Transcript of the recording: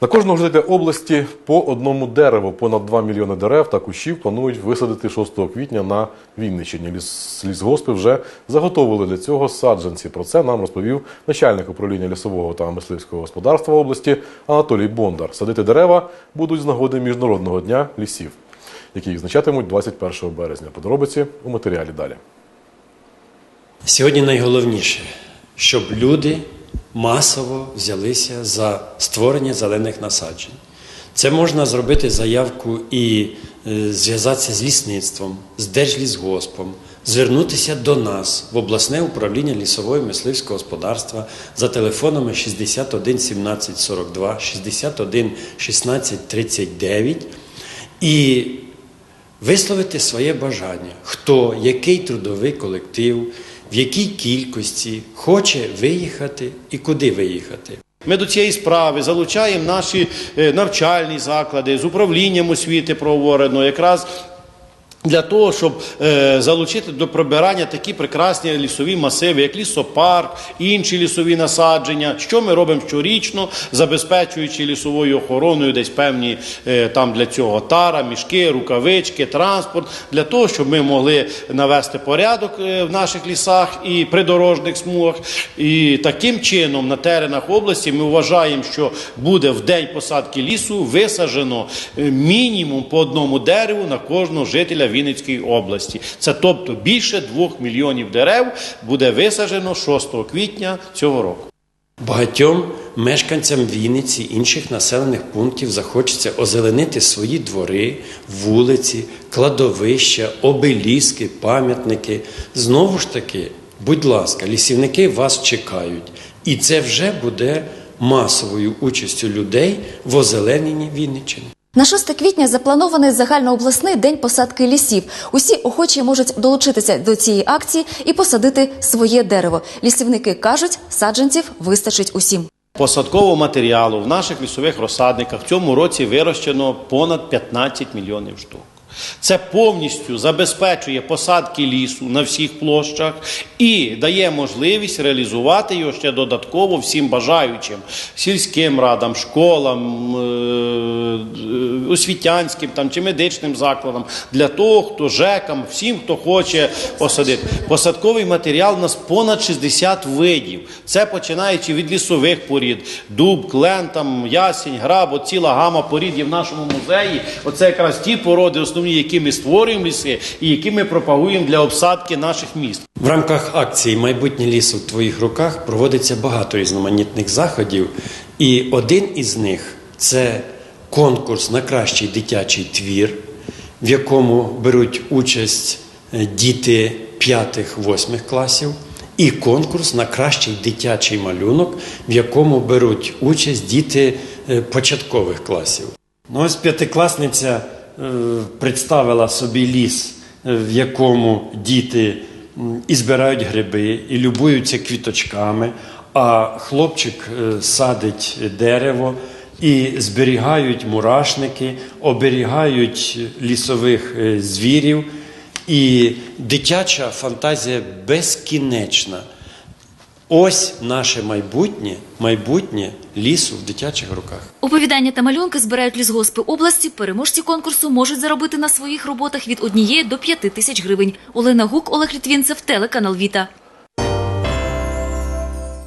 На кожного жителя області по одному дереву, понад 2 мільйони дерев та кущів планують висадити 6 квітня на Вінниччині. Ліс, лісгоспи вже заготовили для цього саджанці. Про це нам розповів начальник управління лісового та мисливського господарства області Анатолій Бондар. Садити дерева будуть з нагоди Міжнародного дня лісів, який відзначатимуть 21 березня. Подробиці у матеріалі далі. Сьогодні найголовніше, щоб люди масово взялися за створення зелених насаджень. Це можна зробити заявку і е, зв'язатися з лісництвом, з Держлісгоспом, звернутися до нас в обласне управління лісового і мисливського господарства за телефонами 61 17 42, 61 16 39 і висловити своє бажання, хто, який трудовий колектив, в якій кількості хоче виїхати і куди виїхати. Ми до цієї справи залучаємо наші е, навчальні заклади з управлінням освіти проговорено якраз. Для того, щоб е, залучити до прибирання такі прекрасні лісові масиви, як лісопарк, інші лісові насадження, що ми робимо щорічно, забезпечуючи лісовою охороною десь певні е, там для цього тара, мішки, рукавички, транспорт, для того, щоб ми могли навести порядок е, в наших лісах і придорожних смугах. І таким чином на теренах області ми вважаємо, що буде в день посадки лісу висаджено е, мінімум по одному дереву на кожного жителя Вінницької області. Це тобто більше двох мільйонів дерев буде висаджено 6 квітня цього року. Багатьом мешканцям Вінниці інших населених пунктів захочеться озеленити свої двори, вулиці, кладовища, обеліски, пам'ятники. Знову ж таки, будь ласка, лісівники вас чекають. І це вже буде масовою участю людей в озелененні Вінниччини. На 6 квітня запланований загальнообласний день посадки лісів. Усі охочі можуть долучитися до цієї акції і посадити своє дерево. Лісівники кажуть, саджанців вистачить усім. Посадкового матеріалу в наших лісових розсадниках в цьому році вирощено понад 15 мільйонів штук. Це повністю забезпечує посадки лісу на всіх площах і дає можливість реалізувати його ще додатково всім бажаючим сільським радам, школам, е, освітянським там, чи медичним закладам, для того, хто ЖЕКам, всім, хто хоче посадити. Посадковий матеріал у нас понад 60 видів. Це починаючи від лісових порід, дуб, клен, там, ясінь, граб, от ціла гама порід є в нашому музеї. Оце якраз ті породи, основні, які ми створюємо ліси і які ми пропагуємо для обсадки наших міст. В рамках акції Майбутнє лісу в твоїх руках проводиться багато різноманітних заходів, і один із них це конкурс на кращий дитячий твір, в якому беруть участь е, діти 5-8 класів, і конкурс на кращий дитячий малюнок, в якому беруть участь діти е, початкових класів. Ну, ось п'ятикласниця представила собі ліс, е, в якому діти і збирають гриби, і любуються квіточками, а хлопчик е, садить дерево і зберігають мурашники, оберігають лісових е, звірів. І дитяча фантазія безкінечна. Ось наше майбутнє, майбутнє лісу в дитячих руках. Оповідання та малюнки збирають лісгоспи області. Переможці конкурсу можуть заробити на своїх роботах від однієї до п'яти тисяч гривень. Олена Гук, Олег Літвінцев, телеканал Віта.